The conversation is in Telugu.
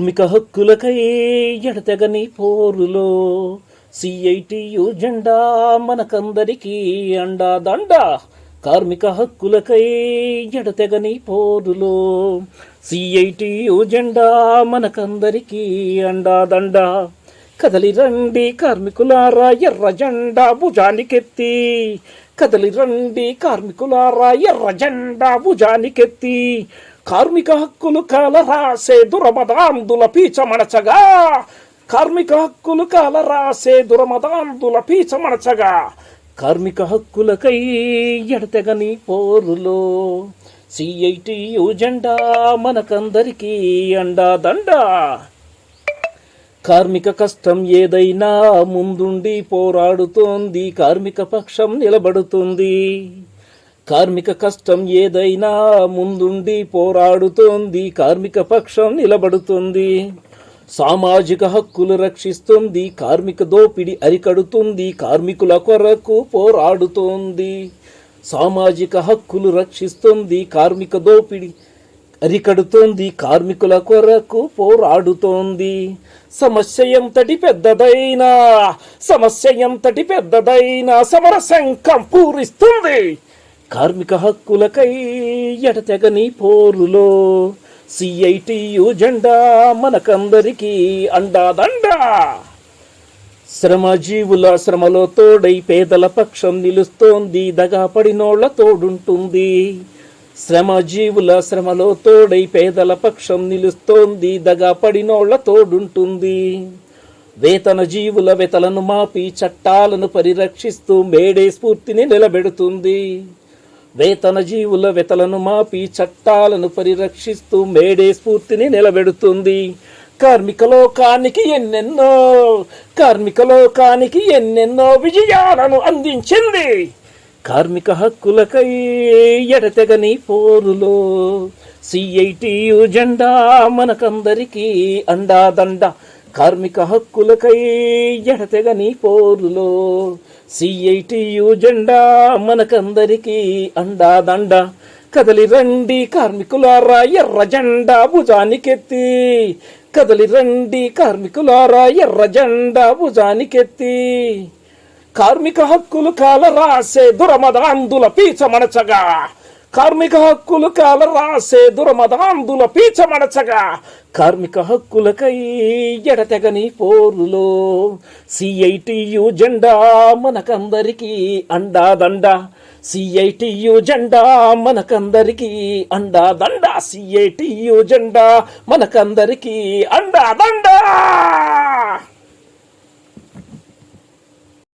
కార్మిక హక్కులకై ఎడతెగని పోరులో సిఐటియు జెండా మనకందరికీ అండా దండ. కార్మిక హక్కులకై ఎడతెగని పోరులో సిఐటియు జెండా మనకందరికీ అండా దండ. కదలి రండి కార్మికులారా ఎర్ర జెండా భుజానికెత్తి. కదలి రండి కార్మికులారా ఎర్ర జెండా భుజానికెత్తి. కార్మిక హక్కులు కాల రాసే దురమదాందుల పీచమణచగా కార్మిక హక్కులు కాల రాసే దురమదాందుల పీచమణచగా కార్మిక హక్కులకై ఎడతెగని పోరులో సిఐటియు జెండా మనకందరికీ అండా దండా కార్మిక కష్టం ఏదైనా ముందుండి పోరాడుతోంది కార్మిక పక్షం నిలబడుతుంది కార్మిక కష్టం ఏదైనా ముందుండి పోరాడుతోంది కార్మిక పక్షం నిలబడుతుంది. సామాజిక హక్కులు రక్షిస్తుంది కార్మిక దోపిడి అరికడుతుంది కార్మికుల కొరకు పోరాడుతోంది. సామాజిక హక్కులు రక్షిస్తుంది కార్మిక దోపిడి అరికడుతోంది కార్మికుల కొరకు పోరాడుతోంది. సమస్య ఎంతటి పెద్దదైనా సమస్య ఎంతటి పెద్దదైనా సమర శంఖం పూరిస్తుంది. కార్మిక హక్కులకై ఎడతెగని పోరులో సిఐటియు జెండా మనకందరికీ అండాదండా శ్రమజీవుల శ్రమలో తోడై పేదల పక్షం నిలుస్తోంది దగాపడినోళ్ళ తోడుంటుంది. శ్రమజీవుల శ్రమలో తోడై పేదల పక్షం నిలుస్తోంది దగాపడినోళ్ళ తోడుంటుంది. వేతన జీవుల వెతలను మాపి చట్టాలను పరిరక్షిస్తూ మేడే స్ఫూర్తిని నిలబెడుతుంది. వేతన జీవుల వెతలను మాపి చట్టాలను పరిరక్షిస్తూ మేడే స్ఫూర్తిని నిలబెడుతుంది. కార్మిక లోకానికి ఎన్నెన్నో కార్మిక లోకానికి ఎన్నెన్నో విజయాలను అందించింది. కార్మిక హక్కులకై ఎడతెగని పోరులో సిఐటియు జెండా మనకందరికీ అండాదండ. కార్మిక హక్కులకై ఎడతెగని పోరులో. సిఐటియు జెండా మనకందరికీ అండాదండ కదలి రండి కార్మికులారా ఎర్ర జెండా భుజానికెత్తి. కదలి రండి కార్మికులారా ఎర్ర జెండా భుజానికెత్తి. కార్మిక హక్కులు కాల రాసే దురమదాందుల పీచమనచగా. కార్మిక హక్కులు కాల రాసే దురమదాందుల పీచమడచగా కార్మిక హక్కులకై ఎడతెగని పోరులో సిఐటియు జెండా మనకందరికీ అండాదండ సిఐటియు జెండా మనకందరికీ అండాదండ సిఐటియు జెండా మనకందరికీ అండాదండ!